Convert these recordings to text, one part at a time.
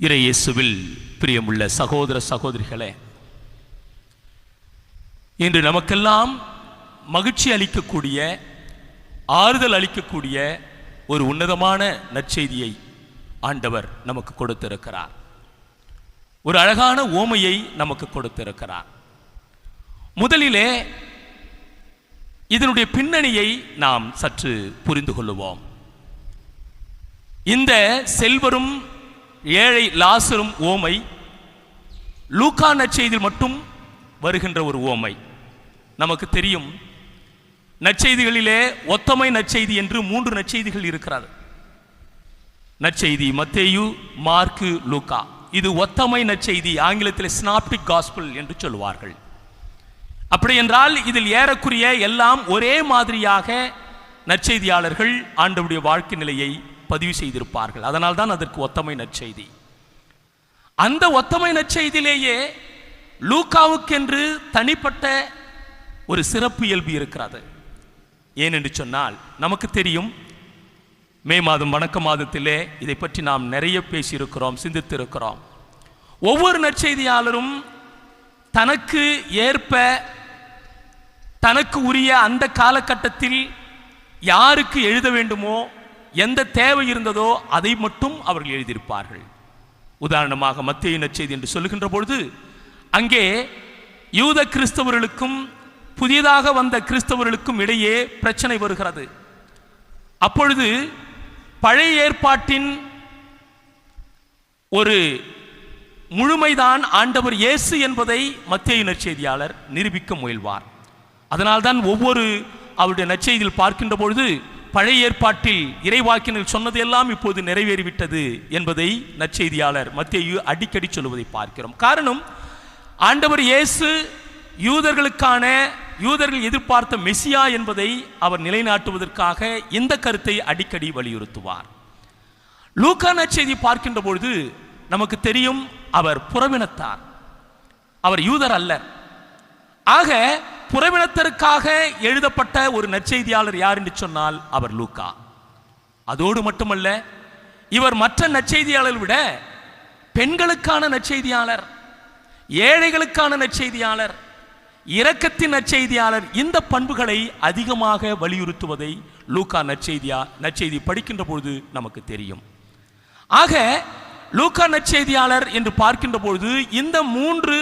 இறையேசுவில் பிரியமுள்ள சகோதர சகோதரிகளே இன்று நமக்கெல்லாம் மகிழ்ச்சி அளிக்கக்கூடிய ஆறுதல் அளிக்கக்கூடிய ஒரு உன்னதமான நற்செய்தியை ஆண்டவர் நமக்கு கொடுத்திருக்கிறார். ஒரு அழகான ஓமையை நமக்கு கொடுத்திருக்கிறார். முதலிலே இதனுடைய பின்னணியை நாம் சற்று புரிந்து கொள்ளுவோம். இந்த செல்வரும் ஏழை லாசரும் ஓமை லூக்கா நற்செய்தியில் மட்டும் வருகின்ற ஒரு ஓமை. நமக்கு தெரியும் நற்செய்திகளிலே ஒத்தமை நற்செய்தி என்று மூன்று நற்செய்திகள் இருக்கிறது. நற்செய்தி மத்தேயு மார்க்கு லூக்கா. இது ஒத்தமை நற்செய்தி ஆங்கிலத்தில் ஸ்னாப்டிக் காஸ்பிள் என்று சொல்வார்கள் அப்படி என்றால் இதில் ஏறக்குரிய எல்லாம் ஒரே மாதிரியாக நற்செய்தியாளர்கள் ஆண்டவுடைய வாழ்க்கை நிலையை பதிவு செய்திருப்பார்கள். அதனால் தான் அதற்கு ஒத்தமை நற்செய்தி. அந்த ஒத்தமை நற்செய்தியிலேயே லூக்காவுக்கென்று தனிப்பட்ட ஒரு சிறப்பு இயல்பு இருக்கிறது. ஏனென்று சொன்னால் நமக்கு தெரியும் மே மாதம் வணக்க மாதத்திலே இதை பற்றி நாம் நிறைய பேசியிருக்கிறோம் சிந்தித்திருக்கிறோம். ஒவ்வொரு நற்செய்தியாளரும் தனக்கு ஏற்ப தனக்கு உரிய அந்த காலகட்டத்தில் யாருக்கு எழுத வேண்டுமோ எந்த தேவை இருந்ததோ அதை மட்டும் அவர்கள் எழுதியிருப்பார்கள். உதாரணமாக மத்திய நற்செய்தி என்று சொல்லுகின்ற பொழுது அங்கே யூத கிறிஸ்தவர்களுக்கும் புதிதாக வந்த கிறிஸ்தவர்களுக்கும் இடையே பிரச்சனை வருகிறது. அப்பொழுது பழைய ஏற்பாட்டின் ஒரு முழுமைதான் ஆண்டவர் இயேசு என்பதை மத்திய நற்செய்தியாளர் நிரூபிக்க முயல்வார். அதனால்தான் ஒவ்வொரு அவருடைய நற்செய்தியில் பார்க்கின்ற பொழுது பழைய ஏற்பாட்டில் இறைவாக்கினர் சொன்னது எல்லாம் இப்போது நிறைவேறிவிட்டது என்பதை நற்செய்தியாளர் மத்திய அடிக்கடி சொல்லுவதை பார்க்கிறோம். காரணம் ஆண்டவர் இயேசு யூதர்களுக்கான யூதர்கள் எதிர்பார்த்த மெசியா என்பதை அவர் நிலைநாட்டுவதற்காக இந்த கருத்தை அடிக்கடி வலியுறுத்துவார். லூக்கா நற்செய்தி பார்க்கின்ற பொழுது நமக்கு தெரியும் அவர் புறவினத்தார் அவர் யூதர் அல்லர். ஆக புறவினத்தருக்காக எழுதப்பட்ட ஒரு நற்செய்தியாளர் யார் என்று சொன்னால் அவர் லூக்கா. அதோடு மட்டுமல்ல இவர் மற்ற நற்செய்தியாளர் விட பெண்களுக்கான நற்செய்தியாளர் ஏழைகளுக்கான நற்செய்தியாளர் இரக்கத்தின் நற்செய்தியாளர் இந்த பண்புகளை அதிகமாக வலியுறுத்துவதை லூக்கா நற்செய்தியா நற்செய்தி படிக்கின்ற பொழுது நமக்கு தெரியும். ஆக லூக்கா நற்செய்தியாளர் என்று பார்க்கின்ற பொழுது இந்த மூன்று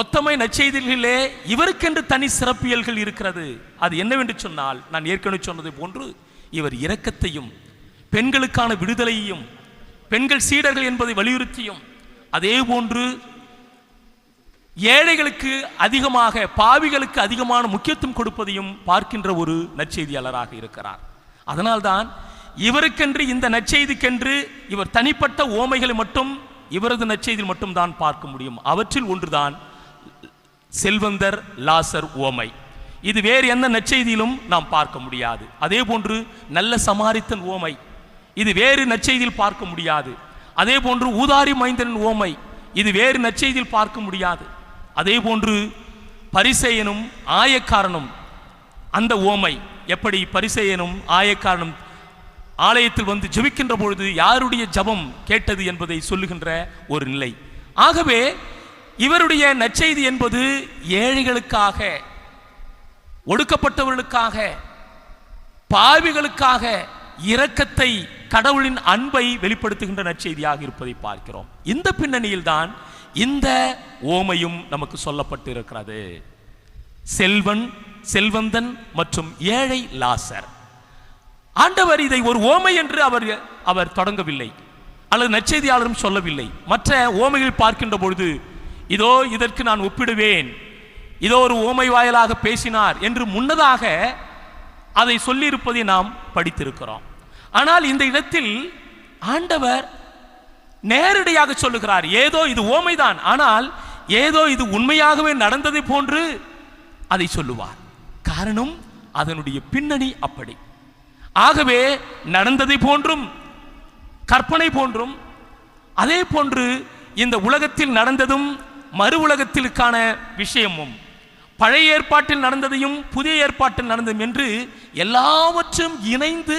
ஒத்தமை நச்செய்திகளிலே இவருக்கென்று தனி சிறப்பியல்கள் இருக்கிறது. அது என்னவென்று சொன்னால் நான் ஏற்கனவே சொன்னது போன்று இவர் இரக்கத்தையும் பெண்களுக்கான விடுதலையையும் பெண்கள் சீடர்கள் என்பதை வலியுறுத்தியும் அதே போன்று ஏழைகளுக்கு அதிகமாக பாவிகளுக்கு அதிகமான முக்கியத்துவம் கொடுப்பதையும் பார்க்கின்ற ஒரு நற்செய்தியாளராக இருக்கிறார். அதனால்தான் இவருக்கென்று இந்த நற்செய்திக்கென்று இவர் தனிப்பட்ட ஓமைகளை மட்டும் இவரது நற்செய்தியில் மட்டும் தான் பார்க்க முடியும். அவற்றில் ஒன்றுதான் செல்வந்தர் லாசர் ஓமை. இது வேறு எந்த நற்செய்தியிலும் நாம் பார்க்க முடியாது. அதே போன்று நல்ல சமாரித்தன் ஓமை. இது வேறு நற்செய்தியில் பார்க்க முடியாது. அதே போன்று ஊதாரி மைந்தன் ஓமை. இது வேறு நற்செய்தியில் பார்க்க முடியாது. அதே போன்று பரிசேயனும் ஆயக்காரனும் அந்த ஓமை. எப்படி பரிசேயனும் ஆயக்காரனும் ஆலயத்தில் வந்து ஜெபிக்கின்ற பொழுது யாருடைய ஜபம் கேட்டது என்பதை சொல்லுகின்ற ஒரு நிலை. ஆகவே இவருடைய நற்செய்தி என்பது ஏழைகளுக்காக ஒடுக்கப்பட்டவர்களுக்காக பாவிகளுக்காக இரக்கத்தை கடவுளின் அன்பை வெளிப்படுத்துகின்ற நற்செய்தியாக இருப்பதை பார்க்கிறோம். இந்த பின்னணியில் தான் இந்த ஓமையும் நமக்கு சொல்லப்பட்டு இருக்கிறது செல்வன் செல்வந்தன் மற்றும் ஏழை லாசர். ஆண்டவர் இதை ஒரு ஓமை என்று அவர் அவர் தொடங்கவில்லை. அல்லது நற்செய்தியாளரும் சொல்லவில்லை. மற்ற ஓமைகள் பார்க்கின்ற பொழுது இதோ இதற்கு நான் ஒப்பிடுவேன். இதோ ஒரு ஓமை வாயிலாக பேசினார் என்று முன்னதாக அதை சொல்லியிருப்பதை நாம் படித்திருக்கிறோம். ஆனால் இந்த இடத்தில் ஆண்டவர் நேரடியாக சொல்லுகிறார் ஏதோ இது ஓமைதான் ஆனால் ஏதோ இது உண்மையாகவே நடந்ததை போன்று அதை சொல்லுவார். காரணம் அதனுடைய பின்னணி அப்படி. ஆகவே நடந்ததை போன்றும் கற்பனை போன்றும் அதே போன்று இந்த உலகத்தில் நடந்ததும் மறு உலகத்திற்கான விஷயமும் பழைய ஏற்பாட்டில் நடந்ததையும் புதிய ஏற்பாட்டில் நடந்ததும் என்று எல்லாவற்றும் இணைந்து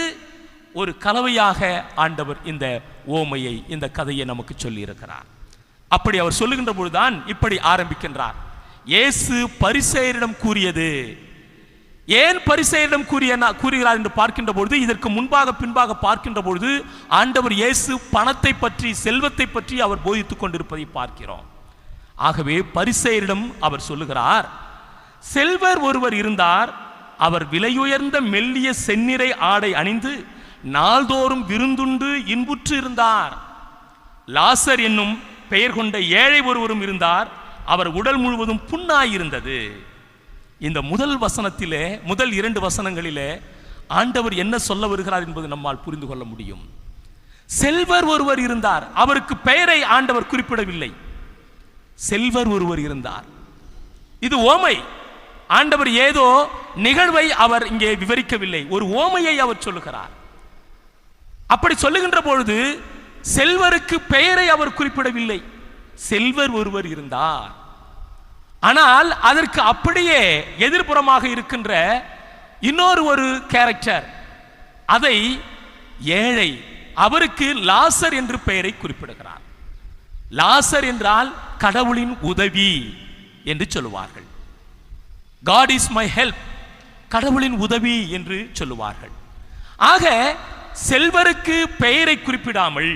ஒரு கலவையாக ஆண்டவர் இந்த ஓமையை இந்த கதையை நமக்கு சொல்லியிருக்கிறார். அப்படி அவர் சொல்லுகின்ற பொழுதுதான் இப்படி ஆரம்பிக்கின்றார். இயேசு பரிசெயரிடம் கூறியது ஏன் பரிசெயரிடம் கூறிய கூறுகிறார் என்று பார்க்கின்ற பொழுது இதற்கு முன்பாக பின்பாக பார்க்கின்ற பொழுது ஆண்டவர் இயேசு பணத்தை பற்றி செல்வத்தை பற்றி அவர் போதித்துக் கொண்டிருப்பதை பார்க்கிறோம். ஆகவே பரிசெயரிடம் அவர் சொல்லுகிறார் செல்வர் ஒருவர் இருந்தார் அவர் விலையுயர்ந்த மெல்லிய செந்நிறை ஆடை அணிந்து நாள்தோறும் விருந்துண்டு இன்புற்று இருந்தார். லாசர் என்னும் பெயர் கொண்ட ஏழை ஒருவரும் இருந்தார் அவர் உடல் முழுவதும் புண்ணாயிருந்தது. இந்த முதல் வசனத்திலே முதல் இரண்டு வசனங்களிலே ஆண்டவர் என்ன சொல்ல வருகிறார் என்பது நம்மால் புரிந்து கொள்ள முடியும். செல்வர் ஒருவர் இருந்தார் அவருக்கு பெயரை ஆண்டவர் குறிப்பிடவில்லை. செல்வர் ஒருவர் இருந்தார். இது ஓமை. ஆண்டவர் ஏதோ நிகழ்வை அவர் இங்கே விவரிக்கவில்லை. ஒரு ஓமையை அவர் சொல்லுகிறார். அப்படி சொல்லுகின்ற பொழுது செல்வருக்கு பெயரை அவர் குறிப்பிடவில்லை. செல்வர் ஒருவர் இருந்தார். ஆனால் அதற்கு அப்படியே எதிர்ப்புறமாக இருக்கின்ற இன்னொரு ஒரு கேரக்டர் அதை ஏழை. அவருக்கு லாசர் என்று பெயரை குறிப்பிடுகிறார். லாசர் என்றால் கடவுளின் உதவி என்று சொல்லுவார்கள். காட் இஸ் மை ஹெல்ப் கடவுளின் உதவி என்று சொல்லுவார்கள். ஆக செல்வருக்கு பெயரை குறிப்பிடாமல்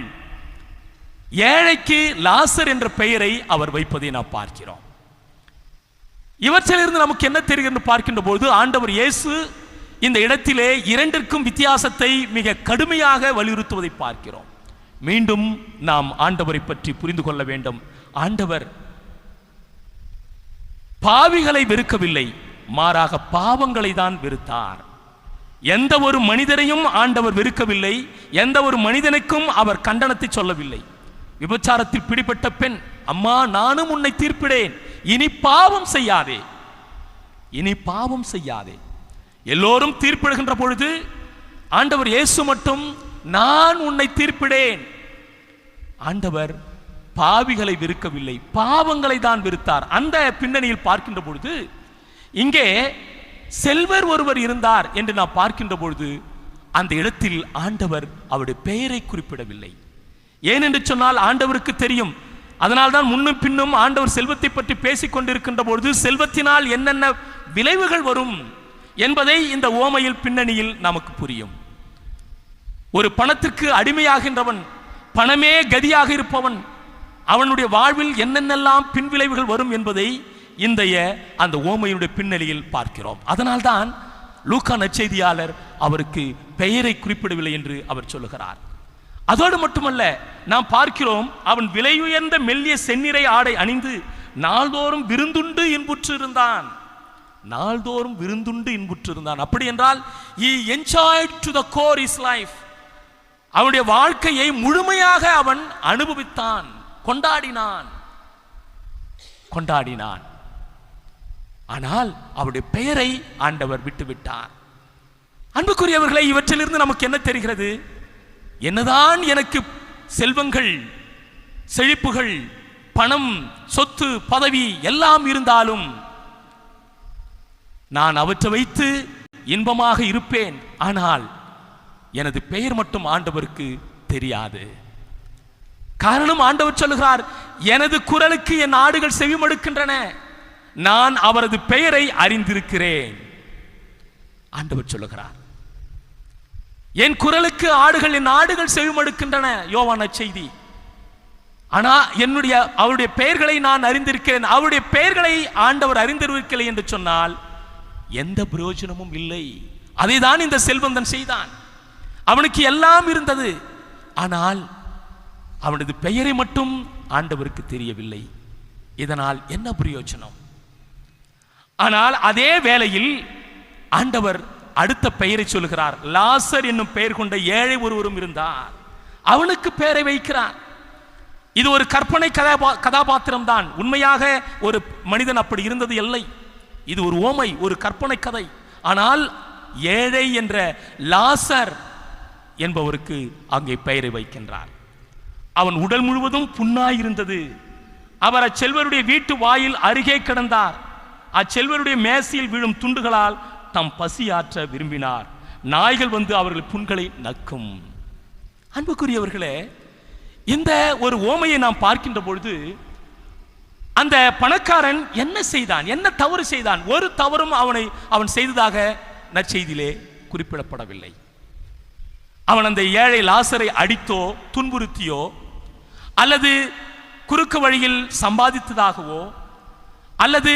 ஏழைக்கு லாசர் என்ற பெயரை அவர் வைப்பதை நாம் பார்க்கிறோம். இவற்றிலிருந்து நமக்கு என்ன தெரிகிறது பார்க்கின்ற போது ஆண்டவர் இயேசு இந்த இடத்திலே இரண்டிற்கும் வித்தியாசத்தை மிக கடுமையாக வலியுறுத்துவதை பார்க்கிறோம். மீண்டும் நாம் ஆண்டவரை பற்றி புரிந்து கொள்ள வேண்டும். ஆண்டவர் பாவிகளை வெறுக்கவில்லை மாறாக பாவங்களை தான் வெறுத்தார். எந்த ஒரு மனிதரையும் ஆண்டவர் வெறுக்கவில்லை எந்த ஒரு மனிதனுக்கும் அவர் கண்டனத்தை சொல்லவில்லை. விபச்சாரத்தில் பிடிபட்ட பெண் அம்மா நானும் உன்னை தீர்ப்பிடேன் இனி பாவம் செய்யாதே இனி பாவம் செய்யாதே. எல்லோரும் தீர்ப்பிடுகின்ற பொழுது ஆண்டவர் இயேசு மட்டும் நான் உன்னை தீர்ப்பிடேன். ஆண்டவர் பாவிகளை விருக்கவில்லை பாவங்களை தான் விருத்தார் அந்த பின்னணியில் பார்க்கின்ற பொழுது இங்கே செல்வர் ஒருவர் இருந்தார் என்று நாம் பார்க்கின்ற பொழுது அந்த இடத்தில் ஆண்டவர் அவருடைய பெயரை குறிப்பிடவில்லை. ஏனென்று சொன்னால் ஆண்டவருக்கு தெரியும். அதனால்தான் முன்னும் பின்னும் ஆண்டவர் செல்வத்தை பற்றி பேசிக் கொண்டிருக்கின்ற பொழுது செல்வத்தினால் என்னென்ன விளைவுகள் வரும் என்பதை இந்த ஓமையில் பின்னணியில் நமக்கு புரியும். ஒரு பணத்திற்கு அடிமையாகின்றவன் பணமே கதியாக இருப்பவன் அவனுடைய வாழ்வில் என்னென்னலாம் பின்விளைவுகள் வரும் என்பதை இந்தைய அந்த ஓமையினுடைய பின்னணியில் பார்க்கிறோம். அதனால்தான் லூக்கா நற்செய்தியாளர் அவருக்கு பெயரை குறிப்பிடவில்லை என்று அவர் சொல்லுகிறார். அதோடு மட்டுமல்ல நாம் பார்க்கிறோம் அவன் விலையுயர்ந்த மெல்லிய செந்நிறை ஆடை அணிந்து நாள்தோறும் விருந்துண்டு இன்புற்று இருந்தான். நாள்தோறும் விருந்துண்டு இன்புற்று இருந்தான். அப்படி என்றால் he enjoy to the core is life அவனுடைய வாழ்க்கையை முழுமையாக அவன் அனுபவித்தான் கொண்டாடினான். கொண்டாடினான். ஆனால் அவருடைய பெயரை ஆண்டவர் விட்டுவிட்டார். அன்புக்குரியவர்களை இவற்றிலிருந்து நமக்கு என்ன தெரிகிறது? என்னதான் எனக்கு செல்வங்கள் செழிப்புகள் பணம் சொத்து பதவி எல்லாம் இருந்தாலும் நான் அவற்றை வைத்து இன்பமாக இருப்பேன். ஆனால் எனது பெயர் மட்டும் ஆண்டவருக்கு தெரியாது. காரணம் ஆண்டவர் சொல்லுகிறார் எனது குரலுக்கு என் ஆடுகள் செவிமடுக்கின்றன. நான் அவரது பெயரை அறிந்திருக்கிறேன். ஆண்டவர் சொல்லுகிறார் என் குரலுக்கு ஆடுகள் என் ஆடுகள் செவிமடுக்கின்றன. யோவான செய்தி ஆனா என்னுடைய அவருடைய பெயர்களை நான் அறிந்திருக்கிறேன். அவருடைய பெயர்களை ஆண்டவர் அறிந்திருக்கலை என்று சொன்னால் எந்த பிரயோஜனமும் இல்லை. அதை தான் இந்த செல்வந்தன் செய்தான். அவனுக்கு எல்லாம் இருந்தது. ஆனால் அவனது பெயரை மட்டும் ஆண்டவருக்கு தெரியவில்லை. இதனால் என்ன பிரயோஜனம்? ஆனால் அதே வேளையில் ஆண்டவர் அடுத்த பெயரை சொல்கிறார் லாசர் என்னும் பெயர் கொண்ட ஏழை ஒருவரும் இருந்தார். அவனுக்கு பெயரை வைக்கிறார். இது ஒரு கற்பனை கதாபா கதாபாத்திரம் தான். உண்மையாக ஒரு மனிதன் அப்படி இருந்தது இல்லை. இது ஒரு ஓமை ஒரு கற்பனை கதை. ஆனால் ஏழை என்ற லாசர் என்பவருக்கு அங்கே பெயரை வைக்கின்றார். அவன் உடல் முழுவதும் புண்ணாயிருந்தது. அவர் அச்செல்வருடைய வீட்டு வாயில் அருகே கிடந்தார். அச்செல்வருடைய மேசையில் விழும் துண்டுகளால் தம் பசியாற்ற விரும்பினார். நாய்கள் வந்து அவர்கள் புண்களை நக்கும். அன்புக்குரியவர்களே இந்த ஒரு ஓமையை நாம் பார்க்கின்ற பொழுது அந்த பணக்காரன் என்ன செய்தான்? என்ன தவறு செய்தான்? ஒரு தவறும் அவனை அவன் செய்ததாக நற்செய்தியிலே குறிப்பிடப்படவில்லை. அவன் அந்த ஏழை லாசரை அடித்தோ துன்புறுத்தியோ அல்லது குறுக்கு வழியில் சம்பாதித்ததாகவோ அல்லது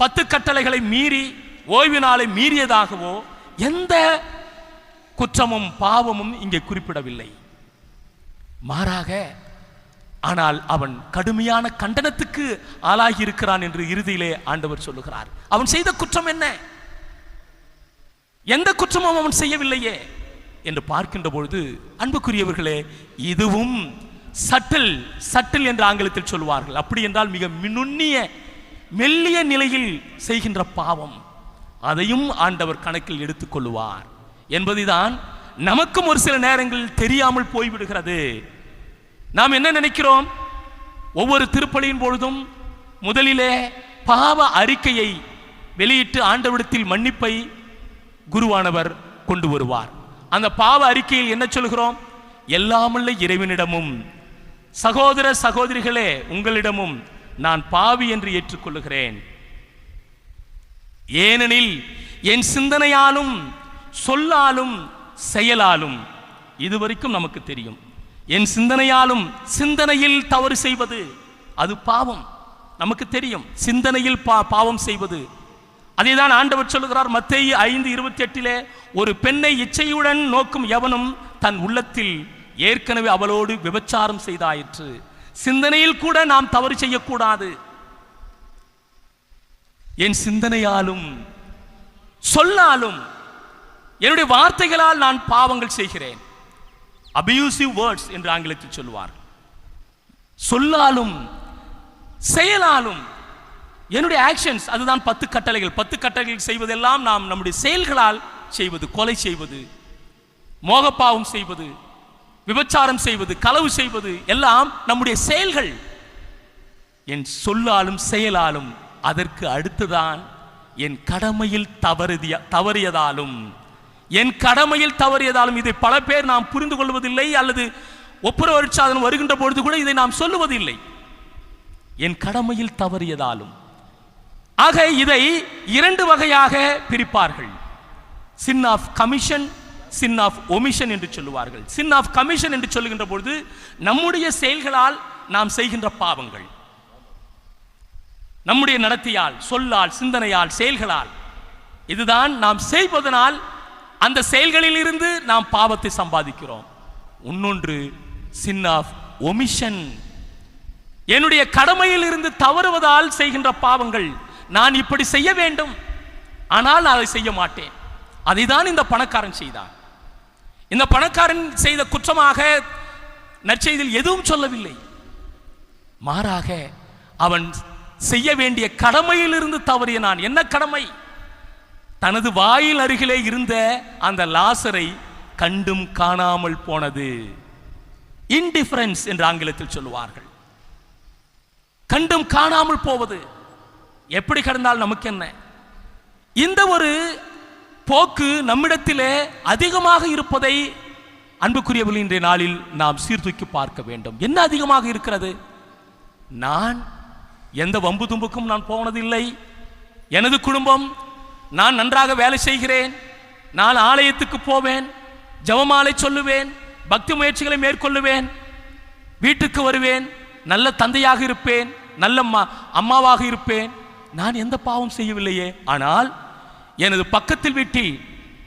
பத்து கட்டளைகளை மீறி ஓய்வு நாளை மீறியதாகவோ எந்த குற்றமும் பாவமும் இங்கே குறிப்பிடவில்லை. மாறாக ஆனால் அவன் கடுமையான கண்டனத்துக்கு ஆளாகி இருக்கிறான் என்று இறுதியிலே ஆண்டவர் சொல்லுகிறார். அவன் செய்த குற்றம் என்ன? எந்த குற்றமும் அவன் செய்யவில்லையே. என்று பார்க்கின்ற பொழுது அன்புக்குரியவர்களே இதுவும் சட்டில் சட்டில் என்று ஆங்கிலத்தில் சொல்வார்கள். அப்படி என்றால் மிக நுண்ணிய மெல்லிய நிலையில் செய்கின்ற பாவம். அதையும் ஆண்டவர் கணக்கில் எடுத்துக்கொள்வார் என்பதுதான் நமக்கும் ஒரு சில நேரங்களில் தெரியாமல் போய்விடுகிறது. நாம் என்ன நினைக்கிறோம்? ஒவ்வொரு திருப்பலியின் பொழுதும் முதலிலே பாவ அறிக்கையை வெளியிட்டு ஆண்டவிடத்தில் மன்னிப்பை குருவானவர் கொண்டு வருவார். அந்த பாவ அறிக்கையில் என்ன சொல்கிறோம் எல்லாமல்ல இறைவனிடமும் சகோதர சகோதரிகளே உங்களிடமும் நான் பாவி என்று ஏற்றுக்கொள்ளுகிறேன். ஏனெனில் என் சிந்தனையாலும் சொல்லாலும் செயலாலும் இதுவரைக்கும் நமக்கு தெரியும். என் சிந்தனையாலும் சிந்தனையில் தவறு செய்வது அது பாவம். நமக்கு தெரியும் சிந்தனையில் பா பாவம் செய்வது அதேதான் ஆண்டவர் சொல்லுகிறார் மத்திய ஐந்து இருபத்தி எட்டிலே ஒரு பெண்ணை இச்சையுடன் நோக்கும் எவனும் தன் உள்ளத்தில் ஏற்கனவே அவளோடு விபச்சாரம் செய்தாயிற்று. சிந்தனையில் கூட நாம் தவறு செய்யக்கூடாது. என் சிந்தனையாலும் சொல்லாலும் என்னுடைய வார்த்தைகளால் நான் பாவங்கள் செய்கிறேன். அபியூசிவ் வேர்ட்ஸ் என்று ஆங்கிலத்தில் சொல்லுவார் சொல்லாலும் செயலாலும் என்னுடைய ஆக்ஷன்ஸ் அதுதான் பத்து கட்டளைகள். பத்து கட்டளைகள் செய்வதெல்லாம் நாம் நம்முடைய செயல்களால் செய்வது கொலை செய்வது மோகப்பாவம் செய்வது விபச்சாரம் செய்வது களவு செய்வது எல்லாம் நம்முடைய செயல்கள். என் சொல்லாலும் செயலாலும் அதற்கு அடுத்துதான் என் கடமையில் தவறுதிய தவறியதாலும். என் கடமையில் தவறியதாலும் இதை பல பேர் நாம் புரிந்து கொள்வதில்லை அல்லது ஒப்புரவரிச்சாதனம் வருகின்ற பொழுது கூட இதை நாம் சொல்லுவதில்லை. என் கடமையில் தவறியதாலும் ஆக இதை இரண்டு வகையாக பிரிப்பார்கள். Sin of commission sin of omission என்று சொல்லுவார்கள். சின் ஆஃப் கமிஷன் என்று சொல்லுகின்ற பொழுது நம்முடைய செயல்களால் நாம் செய்கின்ற பாவங்கள். நம்முடைய நடத்தியால் சொல்லால் சிந்தனையால் செயல்களால் இதுதான் நாம் செய்வதனால் அந்த செயல்களில் இருந்து நாம் பாவத்தை சம்பாதிக்கிறோம். இன்னொன்று சின் ஆஃப் ஒமிஷன் என்னுடைய கடமையில் இருந்து தவறுவதால் செய்கின்ற பாவங்கள். நான் இப்படி செய்ய வேண்டும். ஆனால் நான் அதை செய்ய மாட்டேன். அதைதான் இந்த பணக்காரன் செய்தான் இந்த பணக்காரன் செய்த குற்றமாக நற்செய்தியில் எதுவும் சொல்லவில்லை. மாறாக அவன் செய்ய வேண்டிய கடமையிலிருந்து தவறிய நான். என்ன கடமை? தனது வாயில் அருகிலே இருந்த அந்த லாசரை கண்டும் காணாமல் போனது. இன்டிஃபரன்ஸ் என்று ஆங்கிலத்தில் சொல்லுவார்கள். கண்டும் காணாமல் போவது. எப்படி கடந்தால் நமக்கு என்ன இந்த ஒரு போக்கு நம்மிடத்திலே அதிகமாக இருப்பதை அன்புக்குரியவர்கள் இன்றைய நாளில் நாம் சீர்தூக்கி பார்க்க வேண்டும். என்ன அதிகமாக இருக்கிறது? நான் எந்த வம்பு தும்புக்கும் நான் போனதில்லை. எனது குடும்பம் நான் நன்றாக வேலை செய்கிறேன். நான் ஆலயத்துக்கு போவேன் ஜெபமாலை சொல்லுவேன் பக்தி முயற்சிகளை மேற்கொள்ளுவேன். வீட்டுக்கு வருவேன் நல்ல தந்தையாக இருப்பேன் நல்ல அம்மாவாக இருப்பேன். நான் எந்த பாவம் செய்யவில்லையே. ஆனால் எனது பக்கத்தில் வீட்டில்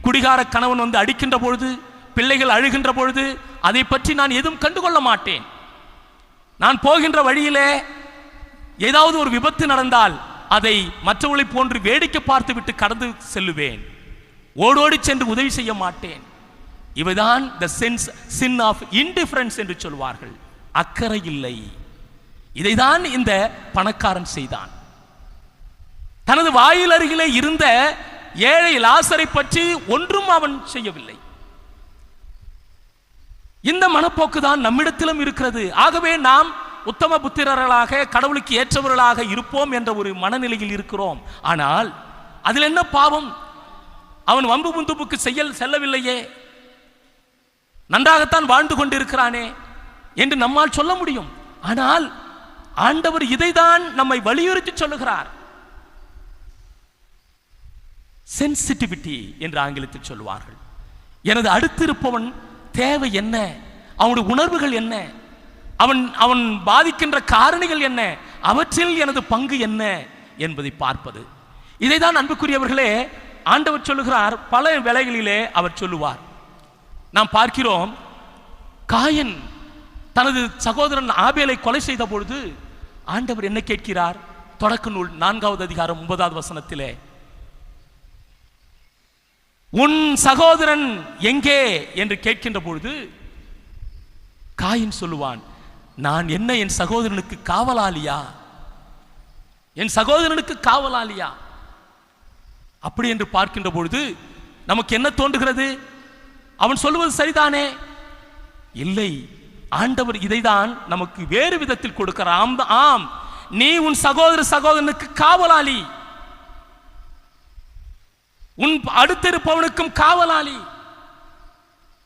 குடிகார கணவன் வந்து அடிக்கின்ற பொழுது பிள்ளைகள் அழுகின்ற பொழுது அதை பற்றி நான் எதுவும் கண்டுகொள்ள மாட்டேன். நான் போகின்ற வழியிலே ஏதாவது ஒரு விபத்து நடந்தால் அதை மற்றவர்களை போன்று வேடிக்கை பார்த்துவிட்டு கடந்து செல்லுவேன். ஓடோடி சென்று உதவி செய்ய மாட்டேன். இவைதான் the sense sin of indifference என்று சொல்வார்கள். அக்கறை இல்லை. இதைதான் இந்த பணக்காரன் செய்தான். தனது வாயில் அருகிலே இருந்த ஏழை லாசரை பற்றி ஒன்றும் அவன் செய்யவில்லை. இந்த மனப்போக்கு தான் நம்மிடத்திலும் இருக்கிறது. ஆகவே நாம் உத்தம புத்திரர்களாக கடவுளுக்கு ஏற்றவர்களாக இருப்போம் என்ற ஒரு மனநிலையில் இருக்கிறோம். ஆனால் அதில் என்ன பாவம்? அவன் வம்பு முந்துப்புக்கு செய்ய செல்லவில்லையே. நன்றாகத்தான் வாழ்ந்து கொண்டிருக்கிறானே என்று நம்மால் சொல்ல முடியும். ஆனால் ஆண்டவர் இதைதான் நம்மை வலியுறுத்தி சொல்லுகிறார். சென்சிட்டிவிட்டி என்று ஆங்கிலத்தில் சொல்லுவார்கள். எனது அடுத்திருப்பவன் தேவை என்ன? அவனுடைய உணர்வுகள் என்ன? அவன் அவன் பாதிக்கின்ற காரணிகள் என்ன? அவற்றில் எனது பங்கு என்ன? என்பதை பார்ப்பது. இதைதான் அன்புக்குரியவர்களே ஆண்டவர் சொல்லுகிறார் பல வேலைகளிலே அவர் சொல்லுவார். நாம் பார்க்கிறோம் காயன் தனது சகோதரன் ஆபேலை கொலை செய்த பொழுது ஆண்டவர் என்ன கேட்கிறார்? தொடக்க நூல் நான்காவது அதிகாரம் ஒன்பதாவது வசனத்திலே உன் சகோதரன் எங்கே என்று கேட்கின்ற பொழுது காயின் சொல்லுவான் நான் என்ன என் சகோதரனுக்கு காவலாளியா? என் சகோதரனுக்கு காவலாளியா? அப்படி என்று பார்க்கின்ற பொழுது நமக்கு என்ன தோன்றுகிறது? அவன் சொல்லுவது சரிதானே? இல்லை ஆண்டவர் இதைதான் நமக்கு வேறு விதத்தில் கொடுக்கிறார். ஆம் ஆம். நீ உன் சகோதர சகோதரனுக்கு காவலாளி. உன் அடுத்திருப்பவனுக்கும் காவலாளி.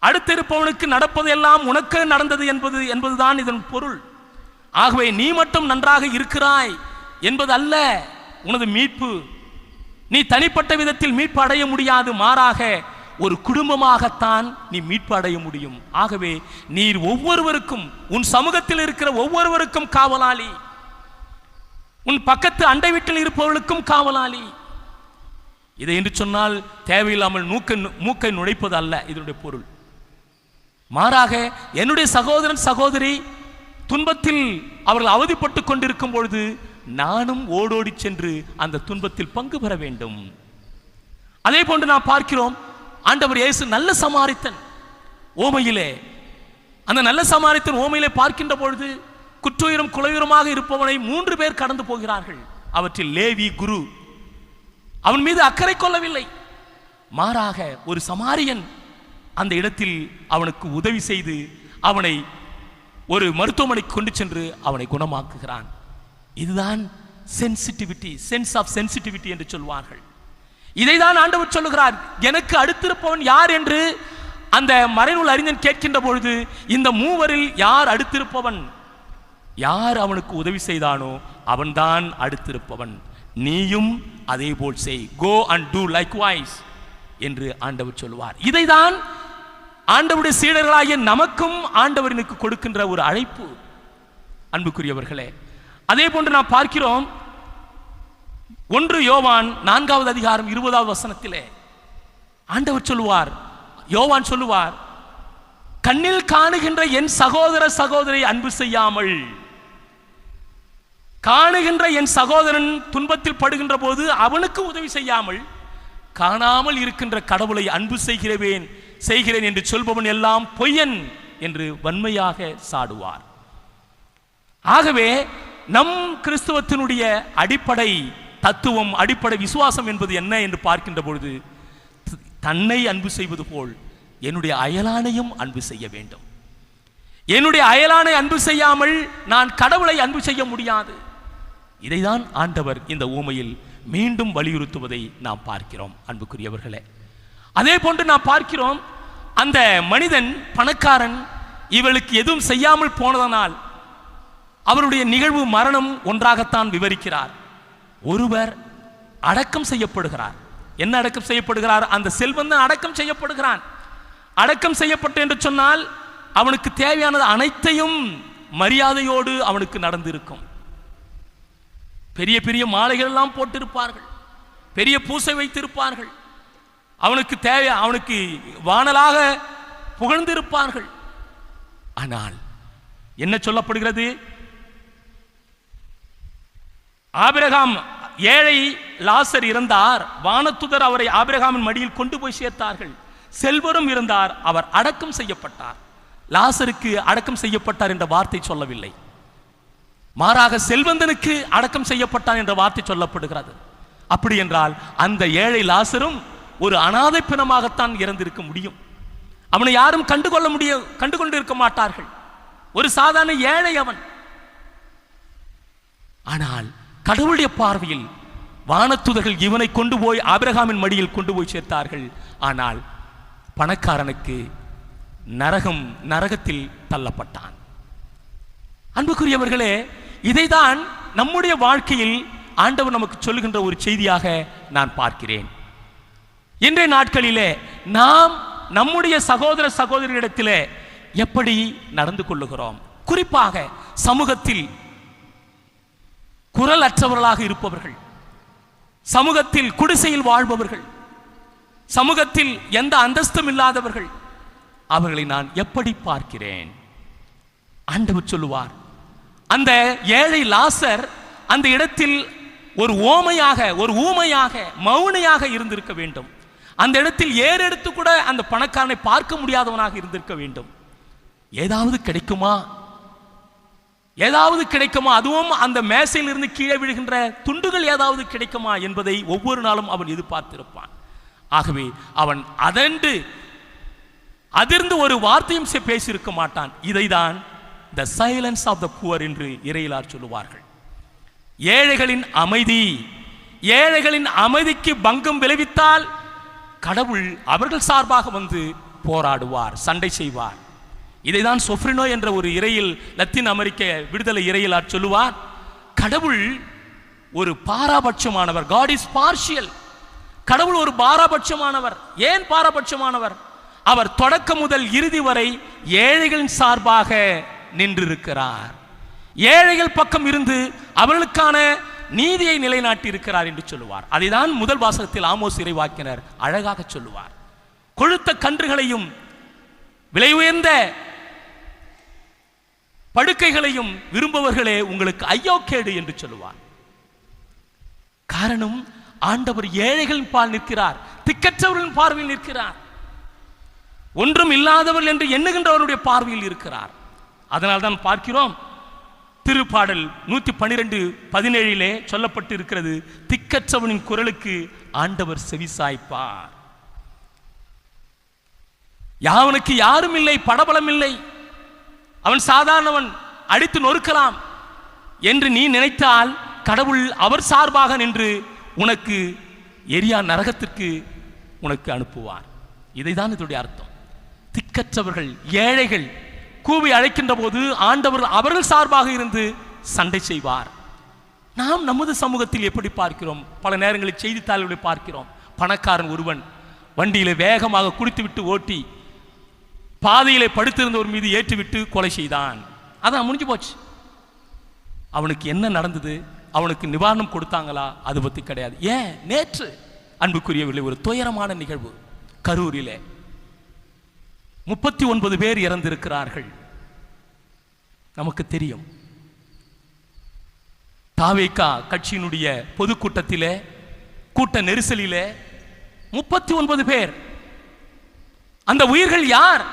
அடுத்திருப்பவனுக்கு நடப்பதெல்லாம் உனக்கு நடந்தது என்பது என்பதுதான் இதன் பொருள். ஆகவே நீ மட்டும் நன்றாக இருக்கிறாய் என்பது அல்ல உனது மீட்பு. நீ தனிப்பட்ட விதத்தில் மீட்பு அடைய முடியாது மாறாக ஒரு குடும்பமாகத்தான் நீ மீட்பு அடைய முடியும். ஆகவே நீர் ஒவ்வொருவருக்கும் உன் சமூகத்தில் இருக்கிற ஒவ்வொருவருக்கும் காவலாளி. உன் பக்கத்து அண்டை வீட்டில் இருப்பவர்களுக்கும் காவலாளி. இதை என்று சொன்னால் தேவையில்லாமல் மூக்கை மூக்கை நுழைப்பது அல்ல இதனுடைய பொருள். மாறாக என்னுடைய சகோதரன் சகோதரி துன்பத்தில் அவர்கள் அவதிப்பட்டு கொண்டிருக்கும் பொழுது நானும் ஓடோடி சென்று அந்த துன்பத்தில் பங்கு பெற வேண்டும். அதே போன்று நாம் பார்க்கிறோம் ஆண்டவர் இயேசு நல்ல சமாரித்தன். ஓமையிலே அந்த நல்ல சமாரித்தன் ஓமையிலே பார்க்கின்ற பொழுது குற்றுயிரும் குலையுரமாக இருப்பவனை மூன்று பேர் கடந்து போகிறார்கள். அவற்றில் லேவி குரு அவன் மீது அக்கறை கொள்ளவில்லை. மாறாக ஒரு சமாரியன் அந்த இடத்தில் அவனுக்கு உதவி செய்து அவனை ஒரு மருத்துவமனைக்கு கொண்டு சென்று அவனை குணமாக்குகிறான். இதுதான் சென்சிட்டிவிட்டி சென்ஸ் ஆஃப் சென்சிட்டிவிட்டி என்று சொல்வார்கள். இதை தான் ஆண்டவர் சொல்லுகிறார். எனக்கு அடுத்திருப்பவன் யார் என்று அந்த மறைநூல் அறிஞன் கேட்கின்ற பொழுது இந்த மூவரில் யார் அடுத்திருப்பவன்? யார் அவனுக்கு உதவி செய்தானோ அவன்தான் அடுத்திருப்பவன். நீயும் அதே போல் செய். Go and do likewise என்று ஆண்டவர் சொல்லுவார். இதைதான் ஆண்டவருடைய சீடர்களாகிய நமக்கும் ஆண்டவரனுக்கு கொடுக்கின்ற ஒரு அழைப்பு. அன்புக்குரியவர்களே அதே போன்று நாம் பார்க்கிறோம் ஒன்று யோவான் நான்காவது அதிகாரம் இருபதாவது வசனத்திலே ஆண்டவர் சொல்லுவார் யோவான் சொல்லுவார் கண்ணில் காணுகின்ற என் சகோதர சகோதரி அன்பு செய்யாமல் காணுகின்ற என் சகோதரன் துன்பத்தில் படுகின்ற போது அவனுக்கு உதவி செய்யாமல் காணாமல் இருக்கின்ற கடவுளை அன்பு செய்கிறவேன் செய்கிறேன் என்று சொல்பவன் எல்லாம் பொய்யன் என்று வன்மையாக சாடுவார். ஆகவே நம் கிறிஸ்துவத்தினுடைய அடிப்படை தத்துவம் அடிப்படை விசுவாசம் என்பது என்ன என்று பார்க்கின்ற பொழுது தன்னை அன்பு செய்வது போல் என்னுடைய அயலானையும் அன்பு செய்ய வேண்டும். என்னுடைய அயலானை அன்பு செய்யாமல் நான் கடவுளை அன்பு செய்ய முடியாது. இதைதான் ஆண்டவர் இந்த ஊமையில் மீண்டும் வலியுறுத்துவதை நாம் பார்க்கிறோம் அன்புக்குரியவர்களே. அதே போன்று நாம் பார்க்கிறோம் அந்த மனிதன் பணக்காரன் இவளுக்கு எதுவும் செய்யாமல் போனதனால் அவருடைய நிகழ்வு மரணம் ஒன்றாகத்தான் விவரிக்கிறார். ஒருவர் அடக்கம் செய்யப்படுகிறார். என்ன அடக்கம் செய்யப்படுகிறார்? அந்த செல்வந்தன் அடக்கம் செய்யப்படுகிறான். அடக்கம் செய்யப்பட்டு என்று சொன்னால் அவனுக்கு தேவையானது அனைத்தையும் மரியாதையோடு அவனுக்கு நடந்திருக்கும். பெரிய பெரிய மாலைகள் எல்லாம் போட்டிருப்பார்கள். பெரிய பூசை வைத்திருப்பார்கள். அவனுக்கு தேவை அவனுக்கு வானலாக புகழ்ந்திருப்பார்கள். ஆனால் என்ன சொல்லப்படுகிறது? ஆபிரகாம் ஏழை லாசர் இருந்தார் வானத்துதர் அவரை ஆபிரகாமின் மடியில் கொண்டு போய் சேர்த்தார்கள். செல்வரும் இருந்தார். அவர் அடக்கம் செய்யப்பட்டார். லாசருக்கு அடக்கம் செய்யப்பட்டார் என்ற வார்த்தை சொல்லவில்லை. மாறாக செல்வந்தனுக்கு அடக்கம் செய்யப்பட்டான் என்ற வார்த்தை சொல்லப்படுகிறது. அப்படி என்றால் அந்த ஏழை லாசரும் ஒரு அனாதை பிணமாகத்தான் இறந்திருக்க முடியும். அவனை யாரும் கண்டுகொள்ள முடிய கண்டுகொண்டு இருக்க மாட்டார்கள். ஒரு சாதாரண ஏழை அவன். ஆனால் கடவுளுடைய பார்வையில் வானத்துதர்கள் இவனை கொண்டு போய் ஆபிரகாமின் மடியில் கொண்டு போய் சேர்த்தார்கள். ஆனால் பணக்காரனுக்கு நரகம் நரகத்தில் தள்ளப்பட்டான். அன்புக்குரியவர்களே இதைதான் நம்முடைய வாழ்க்கையில் ஆண்டவர் நமக்கு சொல்லுகின்ற ஒரு செய்தியாக நான் பார்க்கிறேன். இன்றைய நாட்களிலே நாம் நம்முடைய சகோதர சகோதரிடத்திலே எப்படி நடந்து கொள்ளுகிறோம்? குறிப்பாக சமூகத்தில் குரல் அற்றவர்களாக இருப்பவர்கள் சமூகத்தில் குடிசையில் வாழ்பவர்கள் சமூகத்தில் எந்த அந்தஸ்தும் இல்லாதவர்கள் அவர்களை நான் எப்படி பார்க்கிறேன்? ஆண்டவர் சொல்லுவார் அந்த ஏழை லாசர் அந்த இடத்தில் ஒரு ஓமையாக ஒரு ஊமையாக மௌனையாக இருந்திருக்க வேண்டும். அந்த இடத்தில் ஏறெடுத்து கூட அந்த பணக்காரனை பார்க்க முடியாதவனாக இருந்திருக்க வேண்டும். ஏதாவது கிடைக்குமா? ஏதாவது கிடைக்குமா? அதுவும் அந்த மேசையிலிருந்து கீழே விழுகின்ற துண்டுகள் ஏதாவது கிடைக்குமா என்பதை ஒவ்வொரு நாளும் அவன் எதிர்பார்த்திருப்பான். ஆகவே அவன் அதண்டு அதிர்ந்து ஒரு வார்த்தையும் செ- பேசியிருக்க மாட்டான். இதைதான் the silence of the poor என்று இறையிலார் சொல்லுவார்கள். ஏழைகளின் அமைதி ஏழைகளின் அமைதிக்கு பங்கம் விளைவித்தால் கடவுள் அவர்கள் சார்பாக வந்து போராடுவார் சண்டை செய்வார். இதைதான் சொஃப்ரினோ என்ற ஒரு இறையில் லத்தீன் அமெரிக்க விடுதலை இறையிலார் சொல்லுவார். கடவுள் ஒரு பாராபட்சமானவர் காட் இஸ் பார்ஷியல் கடவுள் ஒரு பாராபட்சமானவர் ஏன் பாராபட்சமானவர்? அவர் தொடக்கம் முதல் இறுதி வரை ஏழைகளின் சார்பாக நின்றிருக்கிறார். ஏழைகள் பக்கம் இருந்து அவர்களுக்கான நீதியை நிலைநாட்டி இருக்கிறார் என்று சொல்லுவார். அதைதான் முதல் வாசகத்தில் ஆமோஸ் இறைவாக்கினர் அழகாக சொல்லுவார். கொழுத்த கன்றுகளையும் விலை உயர்ந்த படுக்கைகளையும் விரும்பவர்களே உங்களுக்கு ஐயோ கேடு என்று சொல்லுவார். காரணம் ஆண்டவர் ஏழைகளின் பால் நிற்கிறார் திக்கற்றவர்களின் பார்வையில் நிற்கிறார். ஒன்றும் இல்லாதவர்கள் என்று எண்ணுகின்றவருடைய பார்வையில் இருக்கிறார். அதனால் தான் பார்க்கிறோம். திருப்பாடல் நூத்தி பன்னிரெண்டு பதினேழிலே சொல்லப்பட்டு இருக்கிறது திக்கற்றவனின் குரலுக்கு ஆண்டவர் செவிசாய்ப்பார் யாவனுக்கு யாரும் இல்லை படபலம் இல்லை. அவன் சாதாரணவன் அடித்து நொறுக்கலாம் என்று நீ நினைத்தால் கடவுள் அவர் சார்பாக நின்று உனக்கு எரியா நரகத்திற்கு உனக்கு அனுப்புவார். இதைதான் இதனுடைய அர்த்தம். திக்கற்றவர்கள் ஏழைகள் கூவி அழைக்கின்ற போது ஆண்டவர் அவர்கள் சார்பாக இருந்து சண்டை செய்வார். நாம் நமது சமூகத்தில் எப்படி பார்க்கிறோம்? பல நேரங்களில் செய்தித்தாள்களை பார்க்கிறோம். பணக்காரன் ஒருவன் வண்டியில் வேகமாக குடித்துவிட்டு ஓட்டி பாதையில் படுத்திருந்தவர் மீது ஏற்றுவிட்டு கொலை செய்தான். அதான் முடிஞ்சு போச்சு. அவனுக்கு என்ன நடந்தது? அவனுக்கு நிவாரணம் கொடுத்தாங்களா? அது பற்றி கிடையாது. ஏன்? நேற்று அன்புக்குரியவில்லை ஒரு துயரமான நிகழ்வு. கரூரிலே. முப்பத்தி ஒன்பது பேர் இறந்திருக்கிறார்கள். நமக்கு தெரியும். தாவேகா கட்சியினுடைய பொதுக்கூட்டத்திலே கூட்ட நெரிசலிலே முப்பத்தி ஒன்பது பேர். அந்த உயிர்கள் யார்?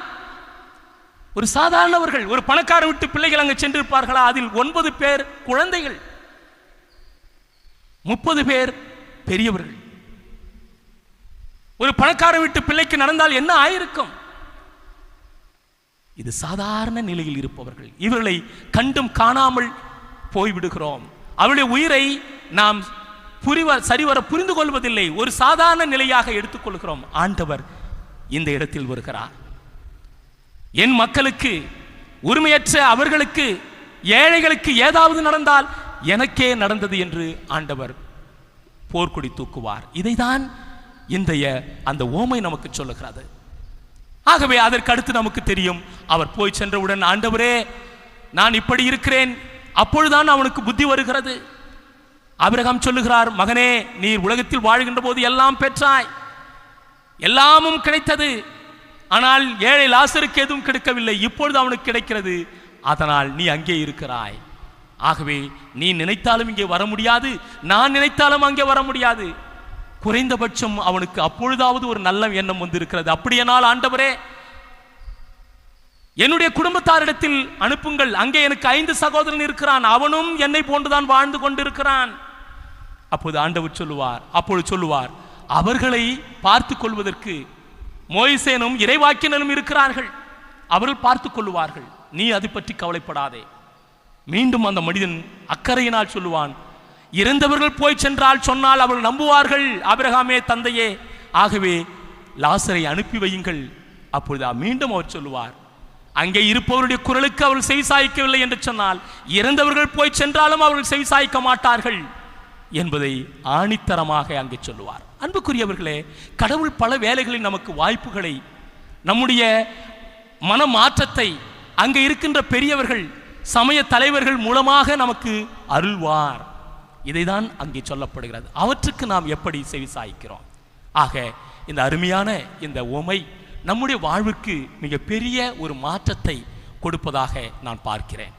ஒரு சாதாரணவர்கள் ஒரு பணக்கார விட்டு பிள்ளைகள் அங்கு சென்றிருப்பார்களா? அதில் ஒன்பது பேர் குழந்தைகள். முப்பது பேர் பெரியவர்கள். ஒரு பணக்கார வீட்டு பிள்ளைக்கு நடந்தால் என்ன ஆயிருக்கும்? இது சாதாரண நிலையில் இருப்பவர்கள். இவர்களை கண்டும் காணாமல் போய்விடுகிறோம். அவருடைய உயிரை நாம் புரிவ சரிவர புரிந்து கொள்வதில்லை. ஒரு சாதாரண நிலையாக எடுத்துக்கொள்கிறோம். ஆண்டவர் இந்த இடத்தில் வருகிறார். என் மக்களுக்கு உரிமையற்ற அவர்களுக்கு ஏழைகளுக்கு ஏதாவது நடந்தால் எனக்கே நடந்தது என்று ஆண்டவர் போர்க்குடி தூக்குவார். இதைதான் இன்றைய அந்த ஓமை நமக்கு சொல்லுகிறது. ஆகவே அதற்கு அடுத்து நமக்கு தெரியும். அவர் போய் சென்றவுடன் ஆண்டவரே நான் இப்படி இருக்கிறேன். அப்பொழுதுதான் அவனுக்கு புத்தி வருகிறது. அபிரகாம் சொல்லுகிறார் மகனே நீர் உலகத்தில் வாழ்கின்ற போது எல்லாம் பெற்றாய். எல்லாமும் கிடைத்தது. ஆனால் ஏழை லாசருக்கு எதுவும் கிடைக்கவில்லை. இப்பொழுது அவனுக்கு கிடைக்கிறது. அதனால் நீ அங்கே இருக்கிறாய். ஆகவே நீ நினைத்தாலும் இங்கே வர முடியாது. நான் நினைத்தாலும் அங்கே வர முடியாது. குறைந்தபட்சம் அவனுக்கு அப்பொழுதாவது ஒரு நல்ல எண்ணம் வந்திருக்கிறது. அப்படியானால் ஆண்டவரே என்னுடைய குடும்பத்தாரிடத்தில் அனுப்புங்கள். அங்கே எனக்கு ஐந்து சகோதரன் இருக்கிறான். அவனும் என்னை போன்றுதான் வாழ்ந்து கொண்டிருக்கிறான். அப்போது ஆண்டவர் சொல்லுவார் அப்பொழுது சொல்லுவார் அவர்களை பார்த்து கொள்வதற்கு மோயிசேனும் இறைவாக்கினரும் இருக்கிறார்கள். அவர்கள் பார்த்து கொள்ளுவார்கள் நீ அது பற்றி கவலைப்படாதே. மீண்டும் அந்த மனிதன் அக்கறையினால் சொல்லுவான் இறந்தவர்கள் போய் சென்றால் சொன்னால் அவர்கள் நம்புவார்கள் அபிரகாமே தந்தையே. ஆகவே லாசரை அனுப்பி வையுங்கள். அப்பொழுது மீண்டும் அவர் சொல்லுவார் அங்கே இருப்பவருடைய குரலுக்கு அவர்கள் செவிசாய்க்கவில்லை என்று சொன்னால் இறந்தவர்கள் போய் சென்றாலும் அவர்கள் செவிசாய்க்க மாட்டார்கள் என்பதை ஆணித்தரமாக அங்கே சொல்லுவார். அன்புக்குரியவர்களே கடவுள் பல வேலைகளில் நமக்கு வாய்ப்புகளை நம்முடைய மனமாற்றத்தை அங்கே இருக்கின்ற பெரியவர்கள் சமய தலைவர்கள் மூலமாக நமக்கு அருள்வார். இதைதான் அங்கே சொல்லப்படுகிறது. அவற்றுக்கு நாம் எப்படி செவிசாய்க்கிறோம் ஆக இந்த அருமையான இந்த உமை நம்முடைய வாழ்வுக்கு மிகப்பெரிய ஒரு மாற்றத்தை கொடுப்பதாக நான் பார்க்கிறேன்.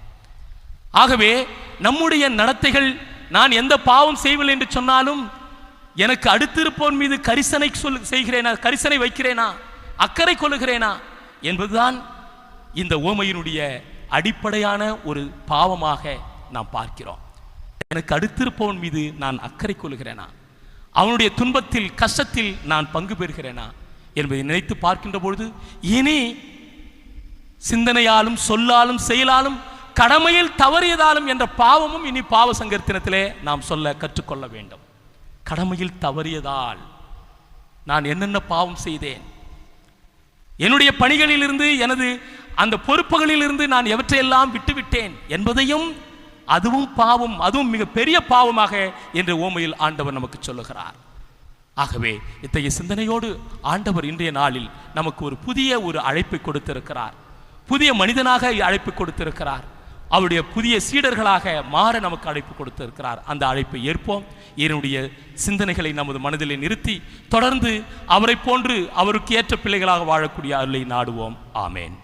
ஆகவே நம்முடைய நடத்தைகள் நான் எந்த பாவம் செய்வில்லை என்று சொன்னாலும் எனக்கு அடுத்திருப்போன் மீது கரிசனை சொல் செய்கிறேனா கரிசனை வைக்கிறேனா அக்கறை கொள்ளுகிறேனா என்பதுதான் இந்த ஓமையினுடைய அடிப்படையான ஒரு பாவமாக நாம் பார்க்கிறோம். எனக்கு அடுத்திருப்பவன் மீது நான் அக்கறை கொள்கிறேனா? அவனுடைய துன்பத்தில் கஷ்டத்தில் நான் பங்கு பெறுகிறேனா? என்பதை நினைத்து பார்க்கின்ற பொழுது இனி சிந்தனையாலும் சொல்லாலும் செயலாலும் கடமையில் தவறியதாலும் என்ற பாவமும் இனி பாவ சங்கர்த்தனத்திலே நாம் சொல்ல கற்றுக்கொள்ள வேண்டும். கடமையில் தவறியதால் நான் என்னென்ன பாவம் செய்தேன்? என்னுடைய பணிகளிலிருந்து எனது அந்த பொறுப்புகளிலிருந்து நான் எவற்றையெல்லாம் விட்டுவிட்டேன் என்பதையும் அதுவும் பாவம் அதுவும் மிக பெரிய பாவமாக என்று ஓமையில் ஆண்டவர் நமக்கு சொல்லுகிறார். ஆகவே இத்தகைய சிந்தனையோடு ஆண்டவர் இன்றைய நாளில் நமக்கு ஒரு புதிய ஒரு அழைப்பை கொடுத்திருக்கிறார். புதிய மனிதனாக அழைப்பு கொடுத்திருக்கிறார். அவருடைய புதிய சீடர்களாக மாற நமக்கு அழைப்பு கொடுத்திருக்கிறார். அந்த அழைப்பை ஏற்போம். என்னுடைய சிந்தனைகளை நமது மனதிலே நிறுத்தி தொடர்ந்து அவரை போன்று அவருக்கு ஏற்ற பிள்ளைகளாக வாழக்கூடிய அருளை நாடுவோம். ஆமேன்.